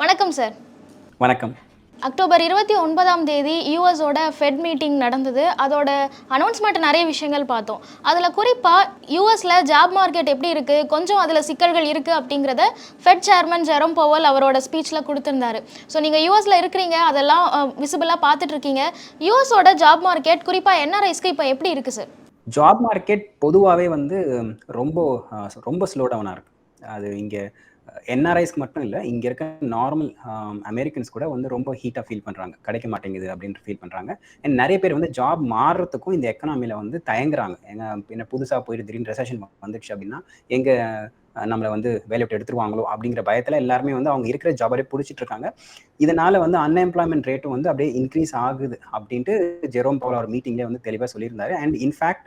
வணக்கம் சார் வணக்கம். அக்டோபர் இருபத்தி ஒன்பதாம் தேதி யூஎஸோட ஃபெட் மீட்டிங் நடந்தது. அதோட அனௌன்ஸ்மெண்ட் நிறைய விஷயங்கள் பார்த்தோம். அதில் குறிப்பாக யூஎஸில் ஜாப் மார்க்கெட் எப்படி இருக்குது கொஞ்சம் அதில் சிக்கல்கள் இருக்குது அப்படிங்கிறத ஃபெட் சேர்மன் ஜெரோம் பவல் அவரோட ஸ்பீச்சில் கொடுத்துருந்தாரு. ஸோ நீங்கள் யூஎஸில் இருக்கிறீங்க அதெல்லாம் விசிபிளாக பார்த்துட்டு இருக்கீங்க யூஎஸோட ஜாப் மார்க்கெட் குறிப்பாக என்ஆர்ஐஸ்க்கு இப்போ எப்படி இருக்குது சார் ஜாப் மார்க்கெட் பொதுவாகவே வந்து ரொம்ப ரொம்ப ஸ்லோ டவுனாக இருக்கு. அது இங்கே என்ஆர்ஐஸ்க்கு மட்டும் இல்லை இங்கே இருக்க நார்மல் அமெரிக்கன்ஸ் கூட வந்து ரொம்ப ஹீட்டாக ஃபீல் பண்ணுறாங்க கிடைக்க மாட்டேங்குது அப்படின்ட்டு ஃபீல் பண்ணுறாங்க அண்ட் நிறைய பேர் வந்து ஜாப் மாறுறதுக்கும் இந்த எக்கனாமியில் வந்து தயங்குறாங்க. எங்கள் என்ன புதுசாக போயிட்டு திடீர்னு ரெசஷன் வந்துடுச்சு அப்படின்னா எங்கள் நம்மளை வந்து வேலையை விட்டு எடுத்துருவாங்களோ அப்படிங்கிற பயத்தில் எல்லாருமே வந்து அவங்க இருக்கிற ஜாபரே பிடிச்சிட்டு இருக்காங்க இதனால வந்து அன்எம்ப்ளாய்மெண்ட் ரேட்டும் வந்து அப்படியே இன்க்ரீஸ் ஆகுது அப்படின்ட்டு ஜெரோம் பவுல் அவர் மீட்டிங்லேயே வந்து தெளிவாக சொல்லியிருந்தாரு. அண்ட் இன்ஃபேக்ட்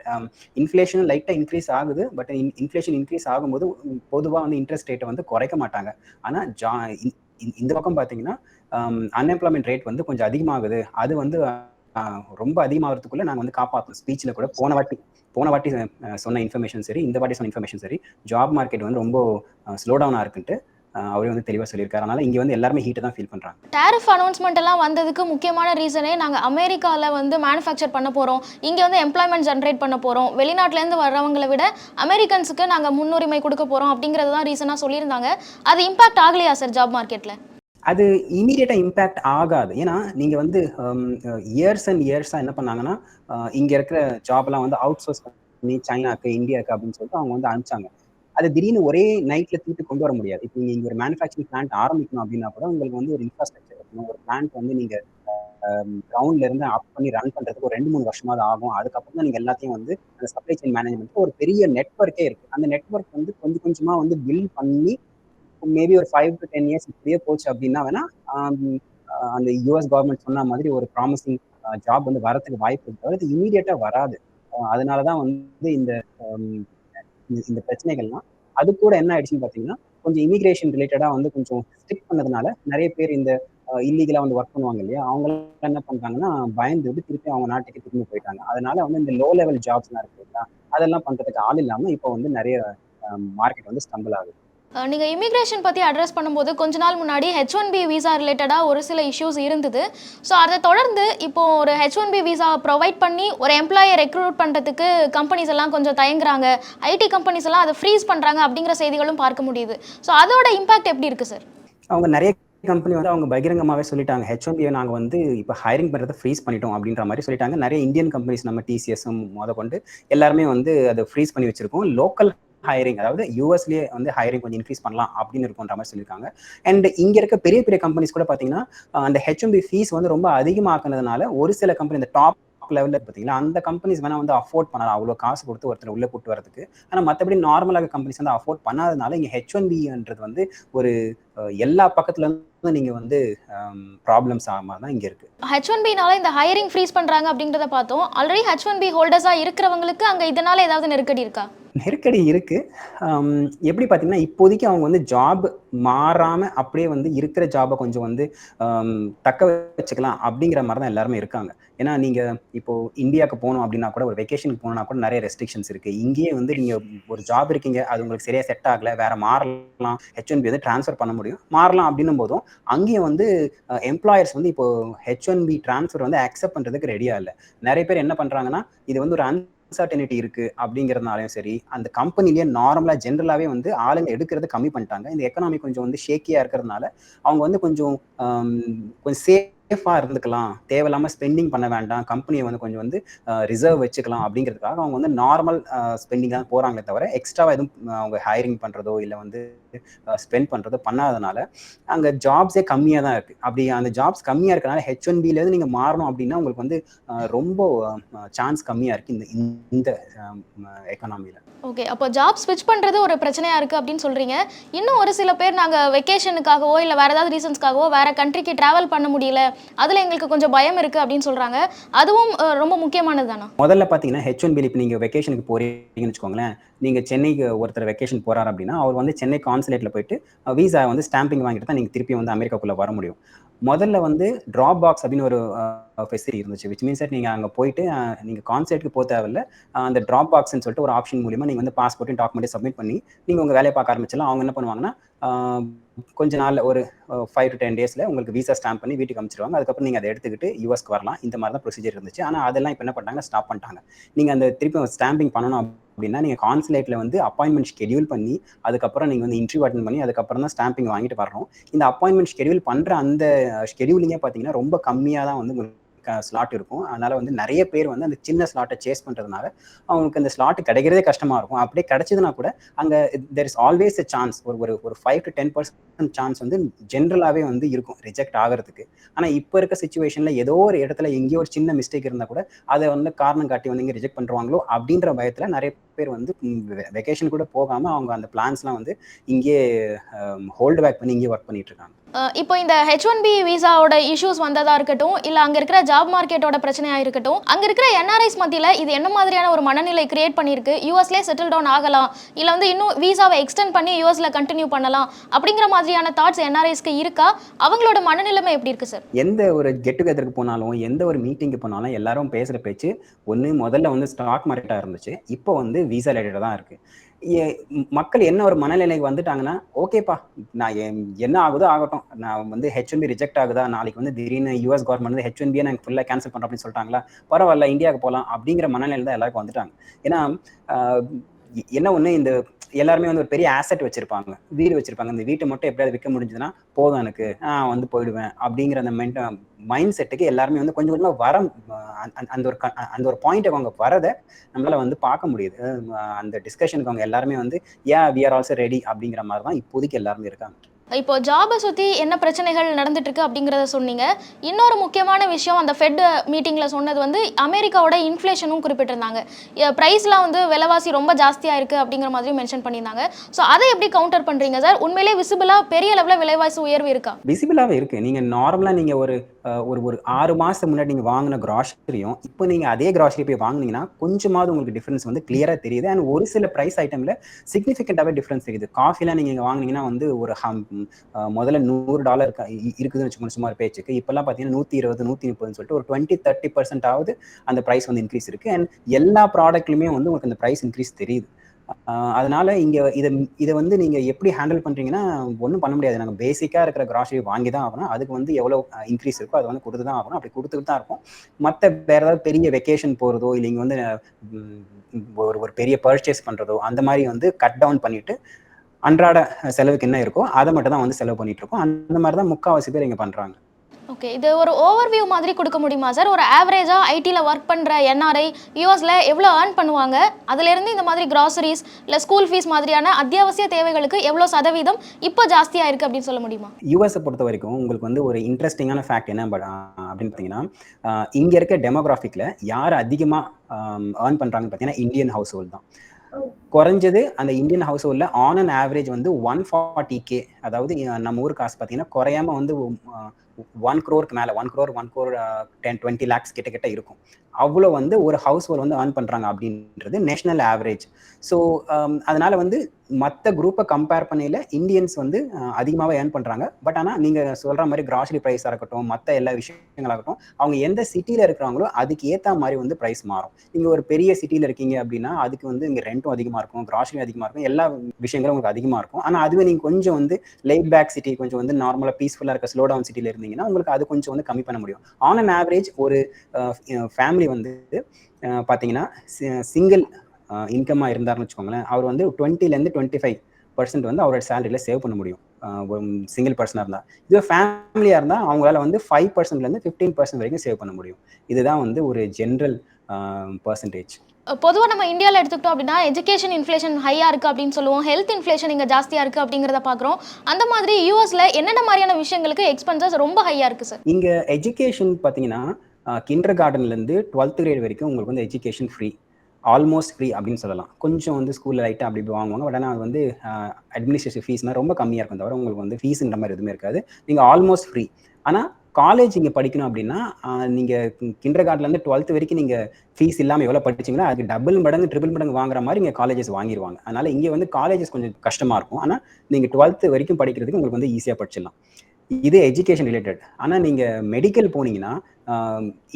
இன்ஃப்ளேஷன் லைட்டாக இன்க்ரீஸ் ஆகுது பட் இன்ஃப்ளேஷன் இன்க்ரீஸ் ஆகும்போது பொதுவாக வந்து இன்ட்ரெஸ்ட் ரேட்டை வந்து குறைக்க மாட்டாங்க. ஆனால் ஜா இந்த- இந்த பக்கம் பார்த்தீங்கன்னா அன்எம்ப்ளாய்மெண்ட் um, ரேட் வந்து கொஞ்சம் அதிகமாகுது. அது வந்து ரொம்ப அதிகமாகிறதுக்குள்ள நாங்கள் வந்து காப்பாற்றணும் ஸ்பீச்சில் கூட போன வாட்டி போன வாட்டி சொன்ன இன்ஃபர்மேஷன் சரி இந்த வாட்டி சொன்ன இன்ஃபர்மேஷன் சரி ஜாப் மார்க்கெட் வந்து ரொம்ப ஸ்லோ டவுனாக இருக்குன்ட்டு அவரே வந்து தெளிவாக சொல்லியிருக்காரு. அதனால இங்கே வந்து எல்லாருமே ஹீட்டை தான் ஃபீல் பண்ணுறாங்க டேரிஃப் அனௌன்ஸ்மெண்ட் எல்லாம் வந்ததுக்கு முக்கியமான ரீசனே நாங்கள் அமெரிக்காவில் வந்து மேனுஃபேக்சர் பண்ண போகிறோம் இங்கே வந்து எம்ப்ளாய்மெண்ட் ஜென்ரேட் பண்ண போகிறோம் வெளிநாட்டிலேருந்து வர்றவங்களை விட அமெரிக்கன்ஸுக்கு நாங்கள் முன்னுரிமை கொடுக்க போகிறோம் அப்படிங்கிறது தான் ரீசனாக சொல்லியிருந்தாங்க. அது இம்பாக்ட் ஆகலையா சார் ஜாப் மார்க்கெட்டில் அது இமீடியட்டாக இம்பேக்ட் ஆகாது. ஏன்னா நீங்கள் வந்து இயர்ஸ் அண்ட் இயர்ஸாக என்ன பண்ணாங்கன்னா இங்கே இருக்கிற ஜாப்லாம் வந்து அவுட் சோர்ஸ் பண்ணி சைனாக்கு இந்தியாவுக்கு அப்படின்னு சொல்லிட்டு அவங்க வந்து அனுப்பிச்சாங்க. அது திடீர்னு ஒரே நைட்டில் தீட்டு கொண்டு வர முடியாது. இப்போ நீங்க இங்கே ஒரு மேனுஃபேக்சரிங் பிளான்ட் ஆரம்பிக்கணும் அப்படின்னா கூட உங்களுக்கு வந்து ஒரு இன்ஃப்ராஸ்ட்ரக்சர் இருக்கணும் ஒரு பிளான்ட் வந்து நீங்கள் கிரவுண்ட்ல இருந்து அப் பண்ணி ரன் பண்றதுக்கு ஒரு ரெண்டு மூணு வருஷமாவது ஆகும். அதுக்கப்புறம் தான் நீங்க எல்லாத்தையும் வந்து அந்த சப்ளை செயின் மேனேஜ்மெண்ட் ஒரு பெரிய நெட்ஒர்க்கே இருக்கு. அந்த நெட்ஒர்க் வந்து கொஞ்சம் கொஞ்சமா வந்து பில்ட் பண்ணி மேபி ஒரு ஃபைவ் டு டென் இயர்ஸ் இப்படியே போச்சு அப்படின்னா வேணா அந்த யூஎஸ் கவர்மெண்ட் சொன்ன மாதிரி ஒரு ப்ராமிசிங் ஜாப் வந்து வரதுக்கு வாய்ப்பு இருக்கு. தவிர இமீடியட்டா வராது. அதனாலதான் வந்து இந்த இந்த- இந்த பிரச்சனைகள்லாம். அது கூட என்ன ஆயிடுச்சுன்னு பாத்தீங்கன்னா கொஞ்சம் இமிகிரேஷன் ரிலேட்டடா வந்து கொஞ்சம் ஸ்ட்ரிக் பண்ணதுனால நிறைய பேர் இந்த இல்லீகலா வந்து ஒர்க் பண்ணுவாங்க இல்லையா? அவங்க என்ன பண்றாங்கன்னா பயந்து விட்டு திருப்பி அவங்க நாட்டுக்கு திரும்பி போயிட்டாங்க. அதனால வந்து இந்த லோ லெவல் ஜாப்ஸ்லாம் இருக்கு இல்லையா? அதெல்லாம் பண்றதுக்கு ஆள் இல்லாம இப்போ வந்து நிறைய மார்க்கெட் வந்து ஸ்டம்பிள் ஆகுது. நீங்கள் இமிக்ரேஷன் பற்றி அட்ரஸ் பண்ணும்போது கொஞ்ச நாள் முன்னாடி ஹெச் ஒன் பி விசா ரிலேட்டடாக ஒரு சில இஷ்யூஸ் இருந்தது. ஸோ அதை தொடர்ந்து இப்போ ஒரு H one B visa provide பண்ணி ஒரு எம்ப்ளாயை ரெக்ரூட் பண்ணுறதுக்கு கம்பெனிஸ் எல்லாம் கொஞ்சம் தயங்குறாங்க. ஐடி கம்பெனிஸ் எல்லாம் அதை ஃப்ரீஸ் பண்ணுறாங்க அப்படிங்கிற செய்திகளும் பார்க்க முடியுது. ஸோ அதோட இம்பாக்ட் எப்படி இருக்குது சார் அவங்க நிறைய கம்பெனி வந்து அவங்க பகிரங்கமாகவே சொல்லிட்டாங்க. ஹெச் ஒன் நாங்கள் வந்து இப்போ ஹைரிங் பண்ணுறதை ஃப்ரீஸ் பண்ணிட்டோம் அப்படின்ற மாதிரி சொல்லிட்டாங்க. நிறைய இந்தியன் கம்பெனிஸ் நம்ம டிசிஎஸும் முத கொண்டு எல்லாருமே வந்து அதை ஃப்ரீஸ் பண்ணி வச்சிருக்கோம். லோக்கல் ஹையரிங் அதாவது யூஎஸ்லேயே வந்து ஹையரிங் கொஞ்சம் இன்க்ரீஸ் பண்ணலாம் அப்படின்னு இருக்குன்ற மாதிரி சொல்லியிருக்காங்க. அண்ட் இங்க இருக்க பெரிய பெரிய கம்பெனிஸ் கூட பாத்தீங்கன்னா அந்த ஹெச்எம்பி ஃபீஸ் வந்து ரொம்ப அதிகமாக்குனதுனால ஒரு சில கம்பெனி இந்த டாப் லெவலில் பார்த்தீங்களா அந்த கம்பெனிஸ் வேணால் வந்து அஃபோர்ட் பண்ணலாம். அவ்வளோ காசு கொடுத்து ஒருத்தர் உள்ளே கூட்டு வரதுக்கு ஆனால் மற்றபடி நார்மலாக கம்பெனிஸ் வந்து அஃபோர்ட் பண்ணாதனால இங்கே ஹெச் ஒன் பின்றது வந்து ஒரு எல்லா பக்கத்துல இருந்து நீங்க வந்து ப்ராப்ளம்ஸ் ஆகாம தான் இங்க இருக்கு. ஹெச் ஒன் பினால இந்த ஹையரிங் ஃப்ரீஸ் பண்ணுறாங்க அப்படிங்கிறத பார்த்தோம். ஆல்ரெடி ஹெச் ஒன் பி ஹோல்டர்ஸாக இருக்கிறவங்களுக்கு அங்கே இதனால ஏதாவது நெருக்கடி இருக்கா? நெருக்கடி இருக்கு. எப்படி பார்த்தீங்கன்னா இப்போதைக்கு அவங்க வந்து ஜாப் மாறாம அப்படியே வந்து இருக்கிற ஜாபை கொஞ்சம் வந்து தக்க வச்சுக்கலாம் அப்படிங்கிற மாதிரி தான் எல்லாருமே இருக்காங்க. ஏன்னா நீங்க இப்போ இந்தியாவுக்கு போகணும் அப்படின்னா கூட ஒரு வெக்கேஷனுக்கு போகணும்னா கூட நிறைய ரெஸ்ட்ரிக்ஷன்ஸ் இருக்கு. இங்கேயே வந்து நீங்க ஒரு ஜாப் இருக்கீங்க அது உங்களுக்கு சரியா செட் ஆகல வேற மாறலாம். ஹெச் ஒன் பி வந்து ட்ரான்ஸ்ஃபர் பண்ண முடியும் மாறலாம் அப்படின்னும் போதும் அங்கேயும் வந்து எம்ப்ளாயர்ஸ் வந்து இப்போ ஹெச் ஒன் பி ட்ரான்ஸ்ஃபர் வந்து அக்செப்ட் பண்றதுக்கு ரெடியா இல்லை. நிறைய பேர் என்ன பண்றாங்கன்னா இது வந்து ஒரு அன்சர்டனிட்டி இருக்கு அப்படிங்கிறதுனாலையும் சரி அந்த கம்பெனிலேயே நார்மலா ஜென்ரலாவே வந்து ஆளுங்க எடுக்கிறது கம்மி பண்ணிட்டாங்க. இந்த எக்கனாமி கொஞ்சம் வந்து ஷேக்கியா இருக்கிறதுனால அவங்க வந்து கொஞ்சம் கொஞ்சம் சேஃப் சேஃபாக இருந்துக்கலாம். தேவையில்லாமல் ஸ்பெண்டிங் பண்ண வேண்டாம். கம்பெனியை வந்து கொஞ்சம் வந்து ரிசர்வ் வச்சுக்கலாம் அப்படிங்கிறதுக்காக அவங்க வந்து நார்மல் ஸ்பெண்டிங் தான் போகிறாங்களே தவிர எக்ஸ்ட்ராவாக எதுவும் அவங்க ஹையரிங் பண்ணுறதோ இல்லை வந்து ஸ்பெண்ட் பண்ணுறதோ பண்ணாதனால அங்கே ஜாப்ஸே கம்மியாக தான் இருக்குது அப்படி அந்த ஜாப்ஸ் கம்மியாக இருக்கனால ஹெச் ஒன் பிலேருந்து நீங்கள் மாறணும் அப்படின்னா உங்களுக்கு வந்து ரொம்ப சான்ஸ் கம்மியாக இருக்குது இந்த இந்த எக்கனாமியில் ஓகே அப்போ ஜாப் ஸ்விட்ச் பண்ணுறது ஒரு பிரச்சனையாக இருக்குது அப்படின்னு சொல்கிறீங்க இன்னும் ஒரு சில பேர் நாங்கள் வெக்கேஷனுக்காகவோ இல்லை வேறு ஏதாவது ரீசன்ஸ்க்காகவோ வேறு கண்ட்ரிக்கு ட்ராவல் பண்ண முடியல. அதில் எங்களுக்கு கொஞ்சம் பயம் இருக்குது அப்படின்னு சொல்கிறாங்க அதுவும் ரொம்ப முக்கியமானது தானே? முதல்ல பார்த்தீங்கன்னா ஹெச் ஒன் பில் இப்போ நீங்கள் வெக்கேஷனுக்கு போகிறீங்கன்னு வச்சுக்கோங்களேன். நீங்கள் சென்னைக்கு ஒருத்தர் வெக்கேஷன் போகிறார் அப்படின்னா அவர் வந்து சென்னை கான்சுலேட்டில் போயிட்டு வீசா வந்து ஸ்டாம்பிங் வாங்கிட்டு தான் நீங்கள் திருப்பி வந்து அமெரிக்காக்குள்ளே வர முடியும். முதல்ல வந்து ட்ராப் பாக்ஸ் அப்படின்னு ஒரு ஃபெசிலிட்டி இருந்துச்சு. விச் மீன்ஸ் தட் நீங்கள் அங்கே போயிட்டு நீங்கள் கான்சர்ட்டுக்கு போக தேவையில்ல. அந்த ட்ராப் பாக்ஸ்னு சொல்லிட்டு ஒரு ஆப்ஷன் மூலியமாக நீங்கள் வந்து பாஸ்போர்ட்டையும் டாக்குமெண்ட்டையும் சப்மிட் பண்ணி நீங்கள் உங்கள் வேலையை பார்க்க ஆரம்பிச்சலாம் அவங்க என்ன பண்ணுவாங்கன்னா கொஞ்ச நாளில் ஒரு ஃபைவ் டு டென் டேஸில் உங்களுக்கு விசா ஸ்டாம்ப் பண்ணி வீட்டுக்கு அனுப்பிச்சிருவாங்க அதுக்கப்புறம் நீங்கள் அதை எடுத்துக்கிட்டு யூஎஸ்க்கு வரலாம். இந்த மாதிரி தான் ப்ரொசீஜர் இருந்துச்சு. ஆனால் அதெல்லாம் இப்போ என்ன பண்ணிட்டாங்க? ஸ்டாப் பண்ணிட்டாங்க. நீங்கள் அந்த திருப்பி ஸ்டாம்பிங் பண்ணணும் அப்படின்னா நீங்கள் கான்சுலேட்டில் வந்து அப்பாயின்மெண்ட் ஷெடியூல் பண்ணி அதுக்கப்புறம் நீங்கள் வந்து இன்டர்வியூ அட்டன் பண்ணி அதுக்கப்புறம் தான் ஸ்டாம்பிங் வாங்கிட்டு வரணும் இந்த அப்பாயின்மெண்ட் ஷெடியூல் பண்ணுற அந்த ஷெடியூலிங்கே பார்த்தீங்கன்னா ரொம்ப கம்மியாக தான் வந்து உங்களுக்கு ஸ்லாட் இருக்கும். அதனால வந்து நிறைய பேர் வந்து அந்த சின்ன ஸ்லாட்டை சேஸ் பண்ணுறதுனால அவங்களுக்கு அந்த ஸ்லாட் கிடைக்கிறதே கஷ்டமாக இருக்கும். அப்படியே கிடைச்சதுன்னா கூட அங்கே there is always a chance ஒரு ஒரு ஒரு five to ten percent chance வந்து ஜென்ரலாகவே வந்து இருக்கும் ரிஜெக்ட் ஆகிறதுக்கு. ஆனால் இப்போ இருக்க சுச்சுவேஷனில் ஏதோ ஒரு இடத்துல எங்கேயோ ஒரு சின்ன மிஸ்டேக் இருந்தால் கூட அதை வந்து காரணம் காட்டி வந்து இங்கே ரிஜெக்ட் பண்ணுறாங்களோ அப்படின்ற பயத்தில் நிறைய பேர் வந்து வெக்கேஷன் கூட போகாமல் அவங்க அந்த பிளான்ஸ்லாம் வந்து இங்கே ஹோல்டு பேக் பண்ணி இங்கே ஒர்க் பண்ணிட்டு இருக்காங்க. இப்போ இந்த ஹெச் ஒன் பி விசாவோட இஷ்யூஸ் வந்ததா இருக்கட்டும் இல்ல அங்க இருக்கிற ஜாப் மார்க்கெட்டோட பிரச்சனையா இருக்கட்டும் அங்க இருக்கிற என்ஆர்ஐஸ் மத்தியில இது என்ன மாதிரியான ஒரு மனநிலை கிரியேட் பண்ணிருக்கு யூஎஸ்லேயே செட்டில் டவுன் ஆகலாம் இல்ல வந்து இன்னும் விசாவை எக்ஸ்டெண்ட் பண்ணி யூஎஸ்ல கண்டினியூ பண்ணலாம் அப்படிங்கிற மாதிரியான தாட்ஸ் என்ஆர்ஐஸ்க்கு இருக்கா? அவங்களோட மனநிலைமை எப்படி இருக்கு சார் எந்த ஒரு கெட் டுகெதருக்கு போனாலும் எந்த ஒரு மீட்டிங்கு போனாலும் எல்லாரும் பேசுகிற பேச்சு ஒன்று முதல்ல வந்து ஸ்டாக் மார்க்கெட்டாக இருந்துச்சு இப்போ வந்து விசா ரிலேட்டடாக தான் இருக்குது மக்கள் என்ன ஒரு மனநிலைக்கு வந்துட்டாங்கன்னா ஓகேப்பா நான் என்- என்ன ஆகுதோ ஆகட்டும். நான் வந்து ஹெச்என்பி ரிஜெக்ட் ஆகுதா? நாளைக்கு வந்து திடீர்னு யூஎஸ் கவர்மெண்ட் வந்து ஹெச்என்பியை நாங்கள் ஃபுல்லாக கேன்சல் பண்ணுறோம் அப்படின்னு சொல்லிட்டாங்களா? பரவாயில்ல இந்தியாவுக்கு போகலாம் அப்படிங்கிற மனநிலை தான் எல்லாருக்கும் வந்துட்டாங்க. ஏன்னா என்ன ஒன்று இந்த எல்லாருமே வந்து ஒரு பெரிய ஆசெட் வச்சிருப்பாங்க. வீடு வச்சிருப்பாங்க. இந்த வீட்டை மட்டும் எப்படியாவது விற்க முடிஞ்சதுன்னா போதும் எனக்கு. நான் வந்து போயிடுவேன். அப்படிங்கிற அந்த மென்ட் மைண்ட் செட்டுக்கு எல்லாருமே வந்து கொஞ்சம் கொஞ்சமாக வர அந்த- ஒரு க- அந்த ஒரு பாயிண்ட் அவங்க வரதை நம்மளால வந்து பார்க்க முடியுது. அந்த டிஸ்கஷனுக்கு அவங்க எல்லாருமே வந்து a we are also ready அப்படிங்கிற மாதிரி தான் இப்போதைக்கு எல்லாருமே இருக்காங்க. இப்போ ஜாபை சுற்றி என்ன பிரச்சனைகள் நடந்துட்டுருக்கு அப்படிங்கிறத சொன்னீங்க. இன்னொரு முக்கியமான விஷயம் அந்த ஃபெட் மீட்டிங்கில் சொன்னது வந்து அமெரிக்காவோட இன்ஃப்ளேஷனும் குறிப்பிட்டிருந்தாங்க. ப்ரைஸ்லாம் வந்து விலைவாசி ரொம்ப ஜாஸ்தியாக இருக்குது அப்படிங்கிற மாதிரி மென்ஷன் பண்ணியிருந்தாங்க. ஸோ அதை எப்படி கவுண்டர் பண்ணுறீங்க சார் உண்மையிலே விசிபிளாக பெரிய லெவலில் விலைவாசி உயர்வு இருக்கா? விசிபிளாகவே இருக்குது நீங்கள் நார்மலாக நீங்கள் ஒரு ஒரு ஒரு ஆறு மாதத்துக்கு முன்னாடி நீங்கள் வாங்கின கிராசரியும் இப்போ நீங்கள் அதே கிராசரி போய் வாங்குனீங்கன்னா கொஞ்சமாவது உங்களுக்கு டிஃப்ரென்ஸ் வந்து கிளியராக தெரியுது. அண்ட் ஒரு சில ப்ரைஸ் ஐட்டமில் சிக்னிஃபிகண்ட்டாகவே டிஃப்ரென்ஸ் தெரியுது. காஃபிலாம் நீங்கள் வாங்கினீங்கன்னா வந்து ஒரு முதல்ல நூறு டாலர் இருக்குதுன்னு வச்சுக்கோங்க சும்மா பேச்சுக்கு. இப்போல்லாம் பார்த்தீங்கன்னா நூற்றி இருபது நூற்றி முப்பதுன்னு சொல்லிட்டு ஒரு டுவெண்ட்டி தேர்ட்டி பர்சன்ட் ஆகுது அந்த ப்ரைஸ் வந்து இன்க்ரீஸ் இருக்குது அண்ட் எல்லா ப்ராடக்ட்லையுமே வந்து உங்களுக்கு அந்த ப்ரைஸ் இன்க்ரீஸ் தெரியுது. அதனால இங்க இதை இதை வந்து நீங்க எப்படி ஹேண்டில் பண்றீங்கன்னா ஒன்றும் பண்ண முடியாது. நாங்கள் பேசிக்கா இருக்கிற கிராசரி வாங்கி தான் ஆகணும். அதுக்கு வந்து எவ்வளோ இன்க்ரீஸ் இருக்கோ அதை வந்து கொடுத்து தான் ஆகணும். அப்படி கொடுத்துட்டு தான் இருக்கும் மற்ற வேற ஏதாவது பெரிய வெக்கேஷன் போகிறதோ இல்லை இங்கே வந்து ஒரு ஒரு பெரிய பர்ச்சேஸ் பண்ணுறதோ அந்த மாதிரி வந்து கட் டவுன் பண்ணிட்டு அன்றாட செலவுக்கு என்ன இருக்கோ அதை மட்டும் தான் வந்து செலவு பண்ணிட்டு இருக்கோம் அந்த மாதிரி தான் முக்கால்வாசி பேர் இங்க பண்றாங்க. ஓகே இது ஒரு ஓவர்வியூ மாதிரி கொடுக்க முடியுமா சார் ஒரு ஆவரேஜாக ஐடியில் ஒர்க் பண்ணுற என்ஆர்ஐ யூஎஸில் எவ்வளோ ஏர்ன் பண்ணுவாங்க? அதுலேருந்து இந்த மாதிரி கிராசரிஸ் இல்லை ஸ்கூல் ஃபீஸ் மாதிரியான அத்தியாவசிய தேவைகளுக்கு எவ்வளோ சதவீதம் இப்போ ஜாஸ்தியாக இருக்குது அப்படின்னு சொல்ல முடியுமா? யூஎஸை பொறுத்த வரைக்கும் உங்களுக்கு வந்து ஒரு இன்ட்ரெஸ்டிங்கான ஃபேக்ட் என்ன பட் அப்படின்னு பார்த்தீங்கன்னா இங்க இருக்க டெமோகிராஃபிக்ல யார் அதிகமாக ஏர்ன் பண்றாங்கன்னு பார்த்தீங்கன்னா இந்தியன் ஹவுஸ் ஹோல்ட் தான். குறைஞ்சது அந்த இந்தியன் ஹவுஸ் ஹோல்டில் ஆன் அண்ட் ஆவரேஜ் வந்து ஒன் ஃபார்ட்டி கே அதாவது நம்ம ஊர் காசு பார்த்தீங்கன்னா குறையாம வந்து ஒன் க்ரோருக்கு மேலே one crore one crore ten twenty lakhs கிட்ட கிட்ட இருக்கும். அவ்வளோ வந்து ஒரு ஹவுஸ் ஹோல் வந்து ஏர்ன் பண்ணுறாங்க அப்படின்றது நேஷனல் ஆவரேஜ் ஸோ அதனால வந்து மற்ற குரூப்பை கம்பேர் பண்ணையில் இந்தியன்ஸ் வந்து uh, அதிகமாகவே ஏர்ன் பண்ணுறாங்க பட் ஆனால் நீங்கள் சொல்கிற மாதிரி கிராசரி ப்ரைஸாக இருக்கட்டும் மற்ற எல்லா விஷயங்களாகட்டும் அவங்க எந்த சிட்டியில் இருக்கிறாங்களோ அதுக்கு ஏற்ற மாதிரி வந்து ப்ரைஸ் மாறும். நீங்கள் ஒரு பெரிய சிட்டியில் இருக்கீங்க அப்படின்னா அதுக்கு வந்து இங்கே ரெண்ட்டும் அதிகமாக இருக்கும் கிராசரி அதிகமாக இருக்கும் எல்லா விஷயங்களும் உங்களுக்கு அதிகமாக இருக்கும். ஆனால் அதுவே நீங்கள் கொஞ்சம் வந்து லைட் பேக் சிட்டி கொஞ்சம் வந்து நார்மலாக பீஸ்ஃபுல்லாக இருக்க ஸ்லோ டவுன் சிட்டியில் இருந்தீங்கன்னா உங்களுக்கு அது கொஞ்சம் வந்து கம்மி பண்ண முடியும். ஆன் அன் ஆவரேஜ் ஒரு ஃபேமிலி வந்து பார்த்தீங்கன்னா சிங்கிள் இன்கமாக இருந்தாருன்னு வச்சுக்கோங்களேன் அவர் வந்து டுவெண்ட்டிலேருந்து டுவெண்ட்டி ஃபைவ் பர்சன்ட் வந்து அவரோட சேலரியில் சேவ் பண்ண முடியும். சிங்கிள் பர்சனாக இருந்தால் இதுவே ஃபேமிலியாக இருந்தால் அவங்களால வந்து ஃபைவ் பர்சன்ட்லேருந்து ஃபிஃப்டீன் பர்சன்ட் வரைக்கும் சேவ் பண்ண முடியும். இதுதான் வந்து ஒரு ஜென்ரல் பர்சன்டேஜ் பொதுவாக நம்ம இந்தியாவில் எடுத்துக்கிட்டோம் அப்படின்னா எஜுகேஷன் இன்ஃப்ளேஷன் ஹையாக இருக்குது அப்படின்னு சொல்லுவோம். ஹெல்த் இன்ஃப்ளேஷன் இங்கே ஜாஸ்தியாக இருக்குது அப்படிங்கிறத பார்க்குறோம் அந்த மாதிரி யூஎஸில் என்னென்ன மாதிரியான விஷயங்களுக்கு எக்ஸ்பென்சஸ் ரொம்ப ஹையாக இருக்குது சார் இங்கே எஜுகேஷன் பார்த்தீங்கன்னா கிண்டர் கார்டன்லேருந்து டுவெல்த் கிரேட் வரைக்கும் உங்களுக்கு வந்து எஜுகேஷன் ஃப்ரீ ஆல்மோஸ்ட் ஃப்ரீ அப்படின்னு சொல்லலாம். கொஞ்சம் வந்து ஸ்கூலில் லைட்டாக அப்படி இப்படி வாங்குவாங்க. பட் ஆனால் அது வந்து அட்மினிஸ்ட்ரேஷன் ஃபீஸ்னால் ரொம்ப கம்மியாக இருக்கும் தவிர உங்களுக்கு வந்து ஃபீஸுன்ற மாதிரி எதுவுமே இருக்காது. நீங்கள் ஆல்மோஸ்ட் ஃப்ரீ ஆனால் காலேஜ் இங்கே படிக்கணும் அப்படின்னா நீங்கள் கிண்டர் கார்ட்லேருந்து டுவெல்த் வரைக்கும் நீங்கள் ஃபீஸ் இல்லாமல் எவ்வளோ படிச்சீங்கன்னா அதுக்கு டபுள் மடங்கு ட்ரிபிள் மடங்கு வாங்குற மாதிரி இங்கே காலேஜஸ் வாங்கிடுவாங்க அதனால் இங்கே வந்து காலேஜஸ் கொஞ்சம் கஷ்டமாக இருக்கும். ஆனால் நீங்கள் டுவெல்த் வரைக்கும் படிக்கிறதுக்கு உங்களுக்கு வந்து ஈஸியாக படிச்சிடலாம். இது எஜுகேஷன் ரிலேட்டட் ஆனால் நீங்கள் மெடிக்கல் போனீங்கன்னா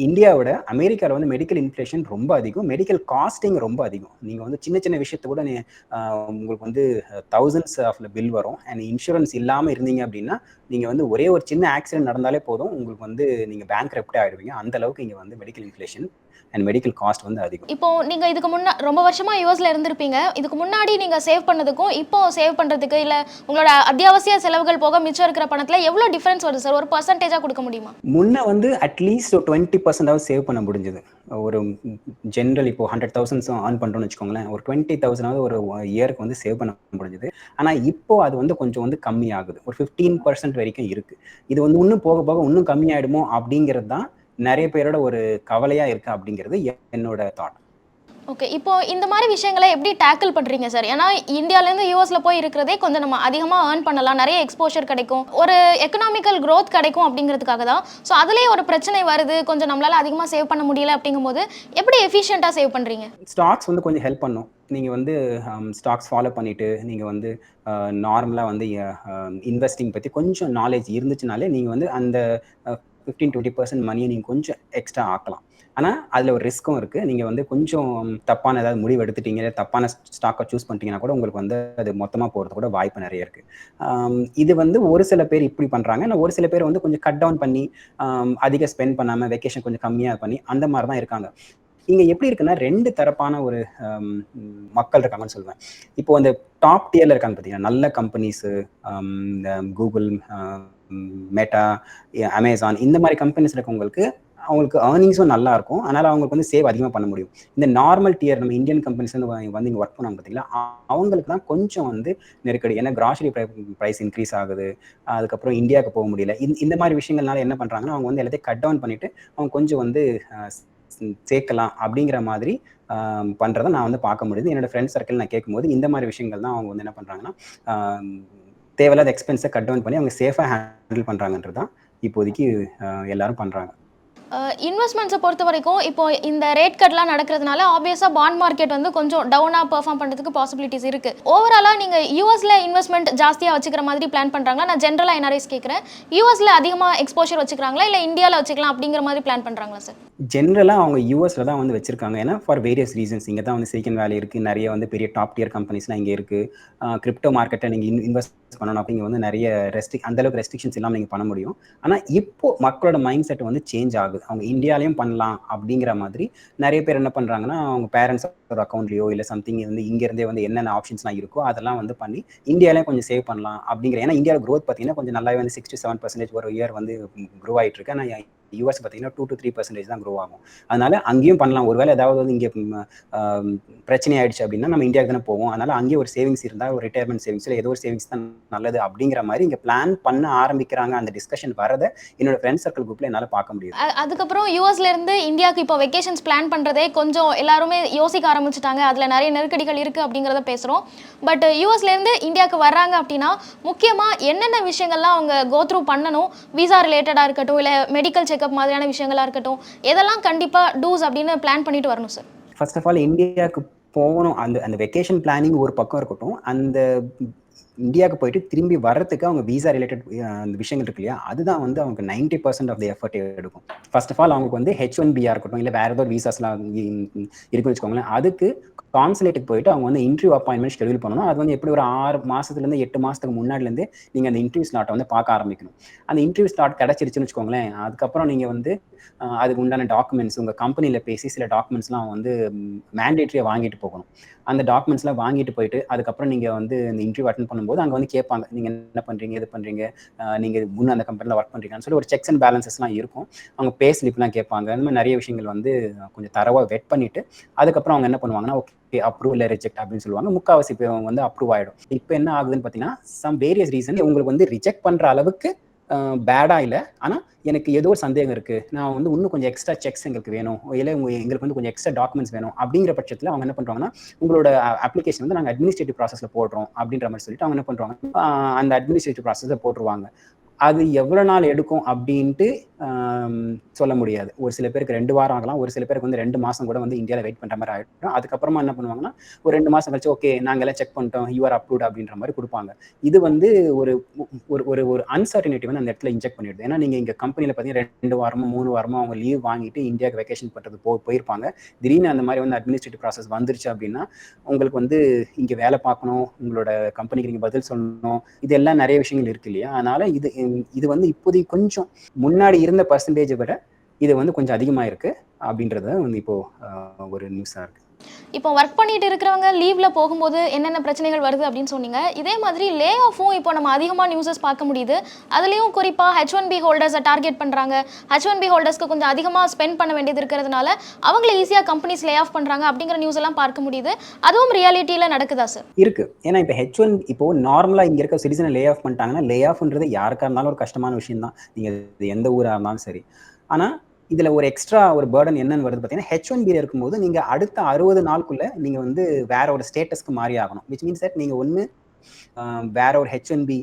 இந்தியாவோட அமெரிக்காவில் வந்து மெடிக்கல் இன்ஃப்ளேஷன் ரொம்ப அதிகம் மெடிக்கல் காஸ்டிங் ரொம்ப அதிகம். நீங்கள் வந்து சின்ன சின்ன விஷயத்த கூட நீ உங்களுக்கு வந்து தௌசண்ட்ஸ் ஆஃப் பில் வரும். அண்ட் இன்சூரன்ஸ் இல்லாமல் இருந்தீங்க அப்படின்னா நீங்கள் வந்து ஒரே ஒரு சின்ன ஆக்சிடென்ட் நடந்தாலே போதும் உங்களுக்கு வந்து நீங்கள் பேங்க் ரெப்டே ஆயிடுவீங்க. அந்த அளவுக்கு இங்கே வந்து medical inflation and medical cost வந்து அதிகம். இப்போ நீங்க இதுக்கு முன்னா ரொம்ப வருஷமா யூஎஸ்ல இருந்திருப்பீங்க. இதுக்கு முன்னாடி நீங்க சேவ் பண்ணதுக்கும் இப்போ சேவ் பண்றதுக்கு இல்ல உங்களோட அத்தியாவசிய செலவுகள் போக மிச்சம் இருக்கிற பணத்துல எவ்வளவு டிஃபரன்ஸ் வருது சார் ஒரு பர்சன்டேஜா கொடுக்க முடியுமா? முன்ன வந்து அட்லீஸ்ட் ஒரு டுவெண்ட்டி பர்சன்டாவது சேவ் பண்ண முடிஞ்சது. ஒரு ஜென்ரல் இப்போ ஹண்ட்ரட் தௌசண்ட்ஸ் ஏர்ன் பண்ணுறோம்னு வச்சுக்கோங்களேன் ஒரு டுவெண்ட்டி தௌசண்டாவது ஒரு இயருக்கு வந்து சேவ் பண்ண முடிஞ்சது. ஆனால் இப்போ அது வந்து கொஞ்சம் வந்து கம்மி ஆகுது ஒரு ஃபிஃப்டீன் பர்சன்ட் வரைக்கும் இருக்கு. இது வந்து இன்னும் போக போக இன்னும் கம்மியாயிடுமோ அப்படிங்கிறது தான் நிறைய பேரோட ஒரு கவலையா இருக்கு அப்படிங்கிறது என்னோட தாட் ஓகே இப்போ இந்த மாதிரி விஷயங்களை எப்படி டேக்கிள் பண்றீங்க சார் ஏன்னா இந்தியாவிலேருந்து யூஎஸ்ல போய் இருக்கிறதே கொஞ்சம் நம்ம அதிகமாக ஏர்ன் பண்ணலாம். நிறைய எக்ஸ்போஷர் கிடைக்கும். ஒரு எக்கனாமிக்கல் growth கிடைக்கும் அப்படிங்கிறதுக்காக தான். ஸோ அதுலேயே ஒரு பிரச்சனை வருது. கொஞ்சம் நம்மளால அதிகமாக சேவ் பண்ண முடியல அப்படிங்கும்போது எப்படி எஃபிஷியண்ட்டாக சேவ் பண்றீங்க? ஸ்டாக்ஸ் வந்து கொஞ்சம் ஹெல்ப் பண்ணும். நீங்கள் வந்து ஸ்டாக்ஸ் ஃபாலோ பண்ணிட்டு நீங்கள் வந்து நார்மலாக வந்து இன்வெஸ்டிங் பற்றி கொஞ்சம் நாலேஜ் இருந்துச்சுனாலே நீங்கள் வந்து அந்த ஃபிஃப்டீன் டுவெண்ட்டி பர்சன்ட் மணியை நீங்கள் கொஞ்சம் எக்ஸ்ட்ரா ஆக்கலாம். ஆனால் அதில் ஒரு ரிஸ்க்கும் இருக்குது நீங்கள் வந்து கொஞ்சம் தப்பான ஏதாவது முடிவு எடுத்துட்டீங்க தப்பான ஸ்டாக்கை சூஸ் பண்ணிட்டீங்கன்னா கூட உங்களுக்கு வந்து அது மொத்தமாக போகிறது கூட வாய்ப்பு நிறைய இருக்குது இது வந்து ஒரு சில பேர் இப்படி பண்ணுறாங்க ஆனால் ஒரு சில பேர் வந்து கொஞ்சம் கட் டவுன் பண்ணி அதிக ஸ்பெண்ட் பண்ணாமல் வெக்கேஷன் கொஞ்சம் கம்மியாக பண்ணி அந்த மாதிரி தான் இருக்காங்க. இங்கே எப்படி இருக்குன்னா ரெண்டு தரப்பான ஒரு மக்கள் இருக்காங்கன்னு சொல்லுவேன் இப்போ அந்த டாப் டியரில் இருக்காங்க பார்த்தீங்கன்னா நல்ல கம்பெனிஸு இந்த கூகுள் மெட்டா அமேசான் இந்த மாதிரி கம்பெனிஸ் இருக்கவங்களுக்கு அவங்களுக்கு ஏர்னிங்ஸும் நல்லா இருக்கும். அதனால அவங்களுக்கு வந்து சேவ் அதிகமாக பண்ண முடியும். இந்த நார்மல் டியர் நம்ம இந்தியன் கம்பெனிஸ் வந்து இங்கே ஒர்க் பண்ணாங்க பார்த்தீங்களா அவங்களுக்கு தான் கொஞ்சம் வந்து நெருக்கடி. ஏன்னா கிராசரி ப்ரைஸ் இன்க்ரீஸ் ஆகுது. அதுக்கப்புறம் இந்தியாவுக்கு போக முடியல. இந்த இந்த மாதிரி விஷயங்கள்னால என்ன பண்ணுறாங்கன்னா அவங்க வந்து எல்லாத்தையும் கட் டவுன் பண்ணிட்டு அவங்க கொஞ்சம் வந்து சேர்க்கலாம் அப்படிங்கிற மாதிரி பண்ணுறதை நான் வந்து பார்க்க முடியுது. என்னோட ஃப்ரெண்ட் சர்க்கிள் நான் கேட்கும்போது இந்த மாதிரி விஷயங்கள் தான் அவங்க வந்து என்ன பண்ணுறாங்கன்னா தேவையில்லாத எக்ஸ்பென்ஸை கட் டவுன் பண்ணி அவங்க சேஃபாக ஹேண்டில் பண்ணுறாங்கன்றது தான் இப்போதைக்கு எல்லாரும் பண்ணுறாங்க இன்வெஸ்ட்மெண்ட்ஸை பொறுத்த வரைக்கும் இப்போ இந்த ரேட் கட்லாம் நடக்கிறதுனால ஆப்வியஸாக பாண்ட் மார்க்கெட் வந்து கொஞ்சம் டவுனாக பெர்ஃபார்ம் பண்ணுறதுக்கு பாசிபிலிட்டிஸ் இருக்குது ஓவராலாக நீங்கள் யூஎஸில் இன்வெஸ்ட்மெண்ட் ஜாஸ்தியாக வச்சுக்கிற மாதிரி பிளான் பண்ணுறாங்களா நான் ஜென்ரலாக என்ஆர்ஐஸ் கேட்குறேன் யூஎஸில் அதிகமாக எக்ஸ்போஷர் வச்சுக்கிறாங்களா? இல்லை இந்தியாவில் வச்சுக்கலாம் அப்படிங்கிற மாதிரி பிளான் பண்ணுறாங்களா சார் ஜென்ரலாக அவங்க யூஎஸ்ல தான் வந்து வச்சிருக்காங்க. ஏன்னா ஃபார் வேரியஸ் ரீசன்ஸ் இங்கே தான் வந்து சிலிக்கன் வேலி இருக்குது நிறைய வந்து பெரிய டாப் டியர் கம்பெனிஸ்லாம் இங்கே இருக்குது கிரிப்டோ மார்க்கெட்டை நீங்கள் இன்வெஸ்ட் பண்ணணும் அப்படிங்க வந்து நிறைய ரெஸ்ட்ரிக் அந்தளவுக்கு ரெஸ்ட்ரிக்ஷன்ஸ் இல்லாமல் நீங்கள் பண்ண முடியும். ஆனால் இப்போ மக்களோட மைண்ட் செட் வந்து சேஞ்ச் ஆகுது. அவங்க இந்தியாலையும் பண்ணலாம் அப்படிங்கிற மாதிரி நிறைய பேர் என்ன பண்ணுறாங்கன்னா அவங்க பேரண்ட்ஸோட ஒரு அக்கௌண்ட்லையோ இல்லை சம்திங் வந்து இங்கேருந்தே வந்து என்னென்ன ஆப்ஷன்ஸ்லாம் இருக்கோ அதெல்லாம் வந்து பண்ணி இந்தியாலையும் கொஞ்சம் சேவ் பண்ணலாம் அப்படிங்கிற. ஏன்னா இந்தியாவில் க்ரோத் பார்த்தீங்கன்னா கொஞ்சம் நல்லாவே வந்து சிக்ஸ்டி செவன் பர்சன்டேஜ் ஒரு இயர் வந்து க்ரோ ஆகிட்டு இருக்கு. ஆனால் யூஎஸ் பார்த்தீங்கன்னா டூ டு த்ரீ பர்சன்டேஜ் தான் க்ரோ ஆகும். அதனால அங்கேயும் பண்ணலாம். ஒருவேளை ஏதாவது வந்து இங்கே பிரச்சனை ஆயிடுச்சு அப்படின்னா நம்ம இந்தியாவுக்கு தானே போவோம். அதனால அங்கேயே ஒரு சேவிங்ஸ் இருந்தால் ஒரு ரிட்டையர்மெண்ட் சேவிங்ஸில் ஏதோ ஒரு சேவிங்ஸ் தான் நல்லது அப்படிங்கிற மாதிரி இங்கே பிளான் பண்ண ஆரம்பிக்கிறாங்க. அந்த டிஸ்கஷன் வரதை என்னோட ஃப்ரெண்ட் சர்க்கிள் குரூப்ல என்னால் பார்க்க முடியும் அதுக்கப்புறம் யூஎஸ்ல இருந்து இந்தியாவுக்கு இப்போ வெக்கேஷன்ஸ் பிளான் பண்ணுறதே கொஞ்சம் எல்லாருமே யோசிக்க ஆரம்பிச்சிட்டாங்க. அதில் நிறைய நெருக்கடிகள் இருக்குது அப்படிங்கிறத பேசுகிறோம் பட் யூஎஸ்லேருந்து இந்தியாவுக்கு வர்றாங்க அப்படின்னா முக்கியமாக என்னென்ன விஷயங்கள்லாம் அவங்க கோத்ரூ பண்ணணும்? விசா ரிலேட்டடாக இருக்கட்டும் இல்லை மெடிக்கல் செக் செக்அப் மாதிரியான விஷயங்களா இருக்கட்டும் எதெல்லாம் கண்டிப்பாக டூஸ் அப்படின்னு பிளான் பண்ணிட்டு வரணும் சார் ஃபர்ஸ்ட் ஆஃப் ஆல் இந்தியாவுக்கு போகணும். அந்த அந்த வெக்கேஷன் பிளானிங் ஒரு பக்கம் இருக்கட்டும். அந்த இந்தியாவுக்கு போயிட்டு திரும்பி வர்றதுக்கு அவங்க விசா ரிலேட்டட் அந்த விஷயங்கள் இருக்கு இல்லையா? அதுதான் வந்து அவங்க ninety percent of the effort எடுக்கும். ஃபர்ஸ்ட் ஆஃப் ஆல் அவங்களுக்கு வந்து ஹெச் ஒன் பிஆர் இருக்கட்டும் இல்லை வேற ஏதோ விசாஸ்லாம் இருக்குன்னு வச்சுக்கோங்களேன். அதுக்கு கான்சுலேட்டுக்கு போயிட்டு அவங்க வந்து இன்டர்வியூ அப்பாயின்மெண்ட் ஷெடியூல் பண்ணணும். அது வந்து எப்படி ஒரு ஆறு மாசத்துலேருந்து எட்டு மாசத்துக்கு முன்னாடிலேருந்து நீங்கள் அந்த இன்டர்வியூ ஸ்லாட்டை வந்து பார்க்க ஆரம்பிக்கணும். அந்த இன்டர்வியூ ஸ்லாட் கிடைச்சிருச்சுன்னு வச்சுக்கோங்களேன் அதுக்கப்புறம் நீங்கள் வந்து அதுக்கு உண்டான டாக்குமெண்ட்ஸ் உங்கள் கம்பெனியில் பேசி சில டாக்குமெண்ட்ஸ்லாம் வந்து மேண்டேட்ரியாக வாங்கிட்டு போகணும். அந்த டாக்குமெண்ட்ஸ்லாம் வாங்கிட்டு போயிட்டு அதுக்கப்புறம் நீங்கள் வந்து இந்த இன்டர்வியூ அட்டன் பண்ணும்போது அங்கே வந்து கேட்பாங்க நீங்கள் என்ன பண்ணுறீங்க இது பண்ணுறீங்க நீங்கள் முன்ன அந்த கம்பெனியில் ஒர்க் பண்ணுறீங்கன்னு சொல்லி ஒரு செக்ஸ் அண்ட் பேலன்சஸ்லாம் இருக்கும். அவங்க பே ஸ்லிப்லாம் கேட்பாங்க. அந்த மாதிரி நிறைய விஷயங்கள் வந்து கொஞ்சம் தரவாக வெட் பண்ணிவிட்டு அதுக்கப்புறம் அவங்க என்ன பண்ணுவாங்கன்னா ஓகே அப்ரூவ் இல்லை ரிஜெக்ட் அப்படின்னு சொல்லுவாங்க. முக்கால்வாசி இப்போ அவங்க வந்து அப்ரூவ் ஆகிடும் இப்போ என்ன ஆகுதுன்னு பார்த்தீங்கன்னா சம் வேரியஸ் ரீசன் உங்களுக்கு வந்து ரிஜெக்ட் பண்ணுற அளவுக்கு பேடாக இல்லை. ஆனால் எனக்கு ஏதோ ஒரு சந்தேகம் இருக்குது நான் வந்து இன்னும் கொஞ்சம் எக்ஸ்ட்ரா செக்ஸ் எங்களுக்கு வேணும். இல்லை உங்கள் எங்களுக்கு வந்து கொஞ்சம் எக்ஸ்ட்ரா டாக்குமெண்ட்ஸ் வேணும். அப்படிங்கிற பட்சத்தில் அவங்க என்ன பண்ணுறாங்கன்னா உங்களோட அப்ளிகேஷன் வந்து நாங்கள் அட்மினிஸ்ட்ரேட்டிவ் ப்ராசஸில் போடுறோம் அப்படின்ற மாதிரி சொல்லிட்டு அவங்க என்ன பண்ணுறாங்க அந்த அட்மினிஸ்ட்ரேட்டிவ் ப்ராசஸில் போட்டுருவாங்க. அது எவ்வளோ நாள் எடுக்கும் அப்படின்ட்டு சொல்ல முடியாது. ஒரு சில பேருக்கு ரெண்டு வாரம் ஆகலாம். ஒரு சில பேருக்கு வந்து ரெண்டு மாதம் கூட வந்து இந்தியாவில் வெயிட் பண்ணுற மாதிரி ஆகிடும் அதுக்கப்புறமா என்ன பண்ணுவாங்கன்னா ஒரு ரெண்டு மாதம் கழிச்சு ஓகே நாங்கள் எல்லாம் செக் பண்ணிட்டோம். யூஆர் அப்ரூவ்ட் அப்படின்ற மாதிரி கொடுப்பாங்க. இது வந்து ஒரு ஒரு ஒரு ஒரு அன்சர்டினிட்டி வந்து அந்த இடத்துல இன்ஜெக்ட் பண்ணிடுது. ஏன்னா நீங்கள் இங்கே கம்பெனியில் பார்த்தீங்கன்னா ரெண்டு வாரமோ மூணு வாரமோ அவங்க லீவ் வாங்கிட்டு இந்தியாவுக்கு வெக்கேஷன் பண்ணுறது போ போயிருப்பாங்க. திடீர்னு அந்த மாதிரி வந்து அட்மினிஸ்ட்ரேட்டிவ் ப்ராசஸ் வந்துருச்சு அப்படின்னா உங்களுக்கு வந்து இங்கே வேலை பார்க்கணும். உங்களோட கம்பெனிக்கு நீங்கள் பதில் சொல்லணும். இதெல்லாம் நிறைய விஷயங்கள் இருக்கு இல்லையா? அதனால இது இது வந்து இப்போதைக்கு கொஞ்சம் முன்னாடி இருந்த பர்சன்டேஜை விட இது வந்து கொஞ்சம் அதிகமாக இருக்குது அப்படின்றது வந்து இப்போ ஒரு நியூஸாக இருக்குது இப்போ ஒர்க் பண்ணிட்டு இருக்கிறவங்க லீவ்ல போகும்போது என்னென்ன பிரச்சனைகள் வருது அப்படின்னு சொன்னீங்க. இதே மாதிரி லே ஆஃபும் இப்போ நம்ம அதிகமாக நியூஸஸ் பார்க்க முடியுது. அதுலேயும் குறிப்பாக ஹெச் ஒன் பி ஹோல்டர்ஸை டார்கெட் பண்ணுறாங்க ஹெச் ஒன் பி ஹோல்டர்ஸ்க்கு கொஞ்சம் அதிகமாக ஸ்பெண்ட் பண்ண வேண்டியது இருக்கிறதுனால அவங்கள ஈஸியாக கம்பெனிஸ் லே ஆஃப் பண்ணுறாங்க அப்படிங்கிற நியூஸ் எல்லாம் பார்க்க முடியுது. அதுவும் ரியாலிட்டியில் நடக்குதா சார் இருக்கு. ஏன்னா இப்போ ஹெச் ஒன் இப்போ நார்மலாக இங்கே இருக்க சிட்டிசனை லே ஆஃப் பண்ணிட்டாங்கன்னா லே ஆஃப்ன்றது யாருக்கா இருந்தாலும் ஒரு கஷ்டமான விஷயம் தான் நீங்கள் எந்த ஊராக இருந்தாலும் சரி. ஆனால் இதுல ஒரு எக்ஸ்ட்ரா ஒரு பேர்டன் என்னன்னு வருது பார்த்தீங்கன்னா ஹெச் ஒன் பியில் இருக்கும்போது நீங்க அடுத்த அறுபது நாளுக்குள்ள நீங்க வந்து வேற ஒரு ஸ்டேட்டஸ்க்கு மாறி ஆகணும். விச் மீன்ஸ் தட் நீங்க ஒன்று வேற ஒரு ஹெச் ஒன் பி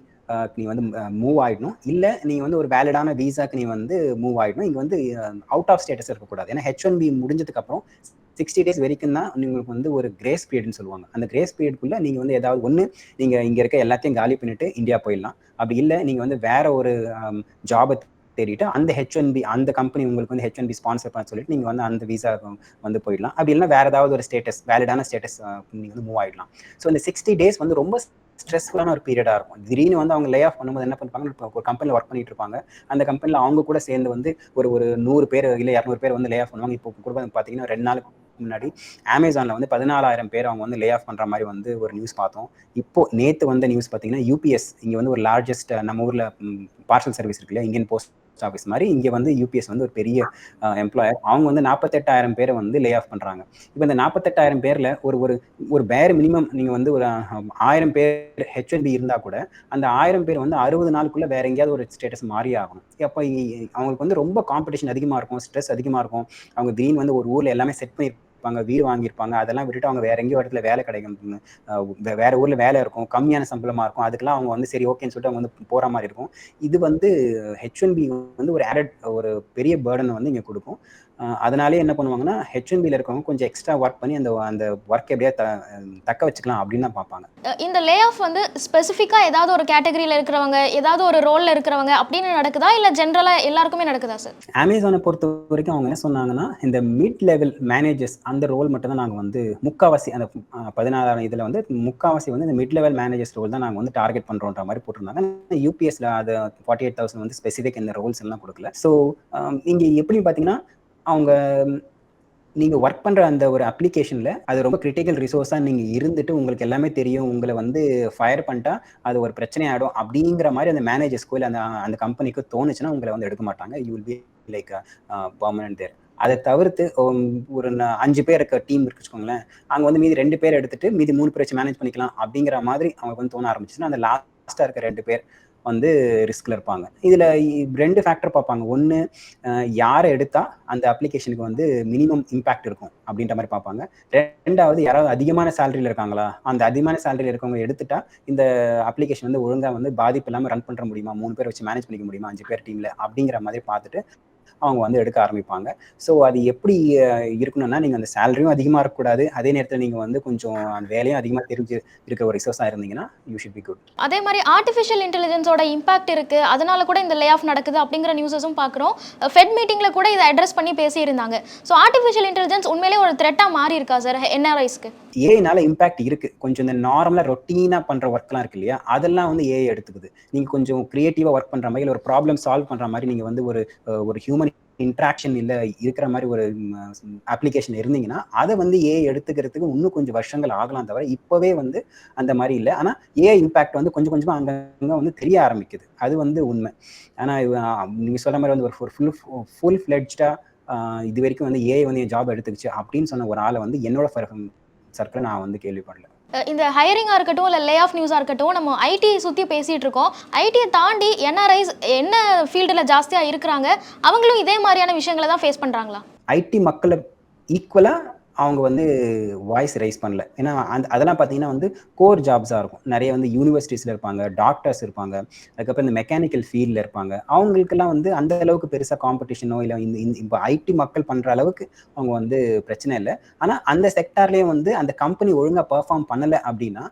நீ வந்து மூவ் ஆயிடணும். இல்ல நீங்கள் வந்து ஒரு வேலிடான வீசாக்கு நீ வந்து மூவ் ஆயிடணும். இங்க வந்து அவுட் ஆஃப் ஸ்டேட்டஸ் இருக்கக்கூடாது. ஏன்னா ஹெச் ஒன் பி முடிஞ்சதுக்கு அப்புறம் சிக்ஸ்டி டேஸ் வரைக்கும் தான் உங்களுக்கு வந்து ஒரு கிரேஸ் பீரியட்னு சொல்லுவாங்க. அந்த கிரேஸ் பீரியட்குள்ள நீங்க வந்து ஏதாவது ஒன்று நீங்க இங்க இருக்க எல்லாத்தையும் காலி பண்ணிட்டு இந்தியா போயிடலாம். அப்படி இல்லை நீங்க வந்து வேற ஒரு ஜாபை தேடிட்டு அந்த ஹெச் ஒன் பி அந்த கம்பெனி உங்களுக்கு வந்து ஹெச் ஒன் பி ஸ்பான்சர் பண்ண சொல்லிட்டு நீங்கள் வந்து அந்த விசா வந்து போயிடலாம். அப்படி இல்லைன்னா வேற ஏதாவது ஒரு ஸ்டேட்டஸ் வேலிடான ஸ்டேட்டஸ் நீங்கள் வந்து மூவ் ஆயிடலாம். ஸோ இந்த சிக்ஸ்டி டேஸ் வந்து ரொம்ப ஸ்ட்ரெஸ்ஃபுல்லான ஒரு பீரியடாக இருக்கும். திடீர்னு வந்து அவங்க லே ஆஃப் பண்ணும்போது என்ன பண்ணுவாங்க இப்போ ஒரு கம்பெனியில் ஒர்க் பண்ணிட்டு இருப்பாங்க. அந்த கம்பெனியில் அவங்க கூட சேர்ந்து வந்து ஒரு ஒரு நூறு பேர் இல்லை இரநூறு பேர் வந்து லே ஆஃப் பண்ணுவாங்க. இப்போ கூட பார்த்தீங்கன்னா ரெண்டு நாளுக்கு முன்னாடி அமேசானில் வந்து பதினாலாயிரம் பேர் அவங்க வந்து லே ஆஃப் பண்ணுற மாதிரி வந்து ஒரு நியூஸ் பார்த்தோம். இப்போ நேற்று வந்த நியூஸ் பார்த்தீங்கன்னா யூபிஎஸ் இங்கே வந்து ஒரு லார்ஜஸ்ட் நம்ம ஊரில் பார்சல் சர்வீஸ் இருக்கு இல்லையா? இந்தியன் போஸ்ட் ஆஃபீஸ் மாதிரி இங்கே வந்து யூபிஎஸ் வந்து ஒரு பெரிய எம்ப்ளாயர் அவங்க வந்து நாற்பத்தெட்டாயிரம் பேரை வந்து லே ஆஃப் பண்ணுறாங்க இப்போ இந்த நாற்பத்தெட்டாயிரம் பேரில் ஒரு ஒரு ஒரு பேர் மினிமம் நீங்கள் வந்து ஒரு ஆயிரம் பேர் ஹெச்என்பி இருந்தால் கூட அந்த ஆயிரம் பேர் வந்து அறுபது நாளுக்குள்ளே வேற எங்கேயாவது ஒரு ஸ்டேட்டஸ் மாறி ஆகணும். அப்போ அவங்களுக்கு வந்து ரொம்ப காம்படிஷன் அதிகமாக இருக்கும் ஸ்ட்ரெஸ் அதிகமாக இருக்கும். அவங்க திடீர்னு வந்து ஒரு ஊரில் எல்லாமே செட் பண்ணி வாங்கியிருப்பாங்க வீடு வாங்கியிருப்பாங்க அதெல்லாம் விட்டுட்டு அவங்க வேற எங்கேயோ இடத்துல வேலை கிடைக்கும் வேற ஊர்ல வேலை இருக்கும் கம்மியான சம்பளமா இருக்கும் அதுக்கெல்லாம் அவங்க வந்து சரி ஓகேன்னு சொல்லிட்டு அவங்க வந்து போற மாதிரி இருக்கும். இது வந்து ஹெச் ஒன் பி வந்து ஒரு ஆடட் ஒரு பெரிய பேர்டன் வந்து இங்க கொடுக்கும். அதனாலே என்ன பண்ணுவாங்கன்னா ஹெச் ஒன் பியில் இருக்கவங்க கொஞ்சம் எக்ஸ்ட்ரா ஒர்க் பண்ணி அந்த அந்த ஒர்க் எப்படியா த தக்க வச்சுக்கலாம் அப்படின்னு தான் பார்ப்பாங்க. இந்த லே ஆஃப் வந்து ஸ்பெசிஃபிக்காக ஏதாவது ஒரு கேட்டகரியில் இருக்கிறவங்க ஏதாவது ஒரு ரோலில் இருக்கிறவங்க அப்படின்னு நடக்குதா? இல்லை ஜென்ரலாக எல்லாருக்குமே நடக்குதா சார் அமேசானை பொறுத்த வரைக்கும் அவங்க என்ன சொன்னாங்கன்னா இந்த மிட் லெவல் மேனேஜர்ஸ் அந்த ரோல் மட்டும் தான் நாங்கள் வந்து முக்காவாசி அந்த பதினாறாயிரம் இதில் வந்து முக்காவாசி வந்து இந்த மிட் லெவல் மேனேஜர்ஸ் ரோல் தான் நாங்கள் வந்து டார்கெட் பண்ணுறோன்ற மாதிரி போட்டிருந்தாங்க. யூபிஎஸ்ல அது ஃபார்ட்டி எயிட் தௌசண்ட் வந்து ஸ்பெசிஃபிக் இந்த ரோல்ஸ் எல்லாம் கொடுக்கல. ஸோ இங்கே எப்படி பார்த்தீங்கன்னா அவங்க நீங்கள் ஒர்க் பண்ணுற அந்த ஒரு அப்ளிகேஷனில் அது ரொம்ப கிரிட்டிக்கல் ரிசோர்ஸாக நீங்கள் இருந்துட்டு உங்களுக்கு எல்லாமே தெரியும். உங்களை வந்து ஃபயர் பண்ணிட்டா அது ஒரு பிரச்சனை ஆகிடும் அப்படிங்கிற மாதிரி அந்த மேனேஜர்ஸ்க்கோ இல்லை அந்த அந்த கம்பெனிக்கு தோணுச்சுன்னா உங்களை வந்து எடுக்க மாட்டாங்க. You will be like permanent there அதை தவிர்த்து ஒரு அஞ்சு பேர் இருக்க டீம் இருக்கு வச்சுக்கோங்களேன். அங்கே வந்து மீதி ரெண்டு பேர் எடுத்துட்டு மீதி மூணு பேர் வச்சு மேனேஜ் பண்ணிக்கலாம் அப்படிங்கிற மாதிரி அவங்களுக்கு வந்து தோண ஆரம்பிச்சுன்னா அந்த லாஸ்ட்டாக இருக்க ரெண்டு பேர் வந்து ரிஸ்கில் இருப்பாங்க. இதில் ரெண்டு ஃபேக்டர் பார்ப்பாங்க. ஒன்று யாரை எடுத்தால் அந்த அப்ளிகேஷனுக்கு வந்து மினிமம் இம்பாக்ட் இருக்கும் அப்படின்ற மாதிரி பார்ப்பாங்க. ரெண்டாவது யாராவது அதிகமான சேலரியில் இருக்காங்களா? அந்த அதிகமான சேலரியில் இருக்கவங்க எடுத்துட்டா இந்த அப்ளிகேஷன் வந்து ஒழுங்காக வந்து பாதிப்பு இல்லாமல் ரன் பண்ணுற முடியுமா? மூணு பேர் வச்சு மேனேஜ் பண்ணிக்க முடியுமா? அஞ்சு பேர் டீமில் அப்படிங்கிற மாதிரி பார்த்துட்டு அவங்க வந்து எடுக்க ஆரம்பிப்பாங்க. ஸோ அது எப்படி இருக்கணும்னா நீங்கள் அந்த சேலரியும் அதிகமாக இருக்கக்கூடாது. அதே நேரத்தில் நீங்கள் வந்து கொஞ்சம் அந்த வேலையும் அதிகமாக தெரிஞ்சு இருக்க ஒரு ரிசோர்ஸாக இருந்தீங்கன்னா யூ ஷுட் பி குட் அதே மாதிரி ஆர்டிஃபிஷியல் இன்டெலிஜென்ஸோட இம்பாக்ட் இருக்கு. அதனால கூட இந்த லே ஆஃப் நடக்குது அப்படிங்கிற நியூஸஸும் பார்க்குறோம் ஃபெட் மீட்டிங்கில் கூட இதை அட்ரஸ் பண்ணி பேசியிருந்தாங்க. ஸோ ஆர்டிஃபிஷியல் இன்டெலிஜென்ஸ் உண்மையிலே ஒரு த்ரெட்டாக மாறி இருக்கா சார் என்ஆர்ஐஸ்க்கு ஏஐனால இம்பாக்ட் இருக்கு. கொஞ்சம் இந்த நார்மலாக ரொட்டீனாக பண்ணுற ஒர்க்லாம் இருக்கு இல்லையா? அதெல்லாம் வந்து ஏஐ எடுத்துக்குது. நீங்கள் கொஞ்சம் க்ரியேட்டிவாக ஒர்க் பண்ணுற மாதிரி ஒரு ப்ராப்ளம் சால்வ் பண்ணுற மாதிரி நீங்கள் வந்து ஒரு ஒரு ஹியூமன் இன்ட்ராக்ஷன் இல்லை இருக்கிற மாதிரி ஒரு அப்ளிகேஷன் இருந்தீங்கன்னா அதை வந்து ஏஐ எடுத்துக்கிறதுக்கு இன்னும் கொஞ்சம் வருஷங்கள் ஆகலாம் தவிர இப்போவே வந்து அந்த மாதிரி இல்லை. ஆனால் ஏஐ இம்பாக்ட் வந்து கொஞ்சம் கொஞ்சமாக அங்கங்கே வந்து தெரிய ஆரம்பிக்குது. அது வந்து உண்மை. ஆனால் நீங்கள் சொல்கிற மாதிரி வந்து ஒரு ஃபுல் ஃபுல் ஃப்ளெட்ஜாக இது வரைக்கும் வந்து ஏஐ வந்து என் ஜாப் எடுத்துக்கிச்சு அப்படின்னு சொன்ன ஒரு ஆளை வந்து என்னோட சர்க்கிள் நான் வந்து கேள்விப்படல. இந்த ஹையரிங்காக இருக்கட்டும் இல்லை லே ஆஃப் நியூஸாக இருக்கட்டும் நம்ம ஐடி சுற்றி பேசிகிட்டு இருக்கோம். ஐடியை தாண்டி என்ஆர்ஐஸ் என்ன ஃபீல்டில் ஜாஸ்தியாக இருக்கிறாங்க அவங்களும் இதே மாதிரியான விஷயங்களை தான் ஃபேஸ் பண்ணுறாங்களா ஐடி மக்களை ஈக்குவலாக அவங்க வந்து வாய்ஸ் ரைஸ் பண்ணல. ஏன்னா அந்த அதெல்லாம் பார்த்தீங்கன்னா வந்து கோர் ஜாப்ஸாக இருக்கும். நிறைய வந்து யூனிவர்சிட்டிஸில் இருப்பாங்க டாக்டர்ஸ் இருப்பாங்க அதுக்கப்புறம் இந்த மெக்கானிக்கல் ஃபீல்டில் இருப்பாங்க. அவங்களுக்கெல்லாம் வந்து அந்த அளவுக்கு பெருசாக காம்படிஷனோ இல்லை இந்த இப்போ ஐடி மக்கள் பண்ணுற அளவுக்கு அவங்க வந்து பிரச்சனை இல்லை. ஆனால் அந்த செக்டார்லேயே வந்து அந்த கம்பெனி ஒழுங்காக பெர்ஃபார்ம் பண்ணலை அப்படின்னா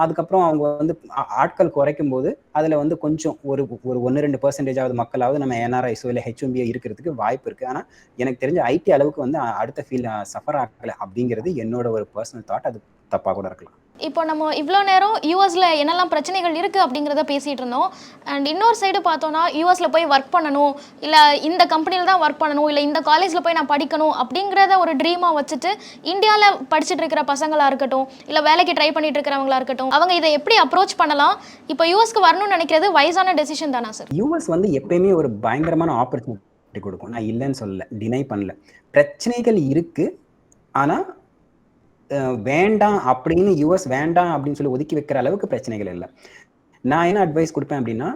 அதுக்கப்புறம் அவங்க வந்து ஆட்கள் குறைக்கும் போது அதில் வந்து கொஞ்சம் ஒரு ஒரு ஒன்று ரெண்டு பர்சன்டேஜாவது மக்களாவது நம்ம என்ஆர்ஐஸோ இல்லை ஹெச்எம்பியோ இருக்கிறதுக்கு வாய்ப்பு இருக்குது ஆனால் எனக்கு தெரிஞ்ச ஐடி அளவுக்கு வந்து அடுத்த ஃபீல் சஃபர் ஆகலை அப்படிங்கிறது என்னோட ஒரு பர்சனல் தாட் அது தப்பாக கூட இருக்கலாம். இப்போ நம்ம இவ்வளோ நேரம் யூஎஸில் என்னெல்லாம் பிரச்சனைகள் இருக்குது அப்படிங்கிறத பேசிகிட்டு இருந்தோம். அண்ட் இன்னொரு சைடு பார்த்தோன்னா யூஎஸில் போய் ஒர்க் பண்ணணும் இல்லை இந்த கம்பெனியில் தான் ஒர்க் பண்ணணும் இல்லை இந்த காலேஜில் போய் நான் படிக்கணும் அப்படிங்கிறத ஒரு ட்ரீமாக வச்சுட்டு இந்தியாவில் படிச்சுட்டு இருக்கிற பசங்களாக இருக்கட்டும் இல்லை வேலைக்கு ட்ரை பண்ணிட்டு இருக்கிறவங்களா இருக்கட்டும் அவங்க இதை எப்படி அப்ரோச் பண்ணலாம்? இப்போ யூஎஸ்க்கு வரணும்னு நினைக்கிறது வயசான டெசிஷன் தானா சார் யூஎஸ் வந்து எப்பயுமே ஒரு பயங்கரமான ஆப்பர்ச்சுனிட்டி கொடுக்கும். நான் இல்லைன்னு சொல்லலை டினை பண்ணல. பிரச்சனைகள் இருக்குது ஆனால் வேண்டாம் அப்படின்னு யூஎஸ் வேண்டாம் அப்படின்னு சொல்லி ஒதுக்கி வைக்கிற அளவுக்கு பிரச்சனைகள் இல்லை. நான் என்ன அட்வைஸ் கொடுப்பேன் அப்படின்னா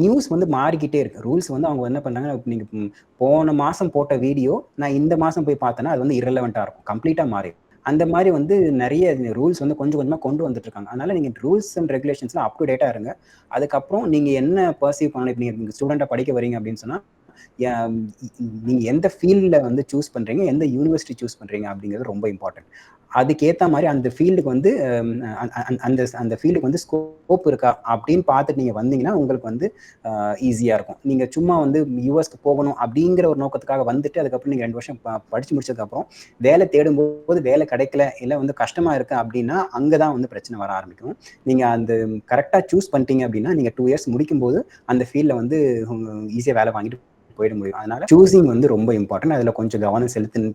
நியூஸ் வந்து மாறிக்கிட்டே இருக்கு. ரூல்ஸ் வந்து அவங்க என்ன பண்ணாங்க நீங்கள் போன மாதம் போட்ட வீடியோ நான் இந்த மாதம் போய் பார்த்தேன்னா அது வந்து இரலவெண்ட்டாக இருக்கும். கம்ப்ளீட்டாக மாறி அந்த மாதிரி வந்து நிறைய ரூல்ஸ் வந்து கொஞ்சம் கொஞ்சமாக கொண்டு வந்துட்டு இருக்காங்க. அதனால ரூல்ஸ் அண்ட் ரெகுலேஷன்ஸ்லாம் அப் டு டேட்டா இருங்க. அதுக்கப்புறம் நீங்கள் என்ன பர்சீவ் பண்ணணும்? இப்போ நீங்கள் ஸ்டூடெண்ட்டாக படிக்க வரீங்க அப்படின்னு சொன்னால் நீங்கள் நீங்க எந்த ஃபீல்டில் வந்து சூஸ் பண்றீங்க எந்த யூனிவர்சிட்டி சூஸ் பண்றீங்க அப்படிங்கிறது ரொம்ப இம்பார்ட்டன்ட் அதுக்கேற்ற மாதிரி அந்த ஃபீல்டுக்கு வந்து அந்த- அந்த- அந்த ஃபீல்டுக்கு வந்து ஸ்கோப் இருக்கா அப்படின்னு பார்த்துட்டு நீங்கள் வந்தீங்கன்னா உங்களுக்கு வந்து ஈஸியாக இருக்கும். நீங்கள் சும்மா வந்து யூஎஸ்க்கு போகணும் அப்படிங்கிற ஒரு நோக்கத்துக்காக வந்துட்டு அதுக்கப்புறம் நீங்கள் ரெண்டு வருஷம் படித்து படிச்சு வேலை தேடும்போது வேலை கிடைக்கல இல்லை வந்து கஷ்டமாக இருக்குது அப்படின்னா அங்கே தான் வந்து பிரச்சனை வர ஆரம்பிக்கும். நீங்கள் அந்த கரெக்டாக சூஸ் பண்ணிட்டீங்க அப்படின்னா நீங்கள் டூ இயர்ஸ் முடிக்கும் போது அந்த ஃபீல்டில் வந்து ஈஸியாக வேலை வாங்கிட்டு போயிட முடியும். அதனால சூசிங் வந்து ரொம்ப இம்பார்ட்டன்ட் அதில் கொஞ்சம் கவனம் செலுத்து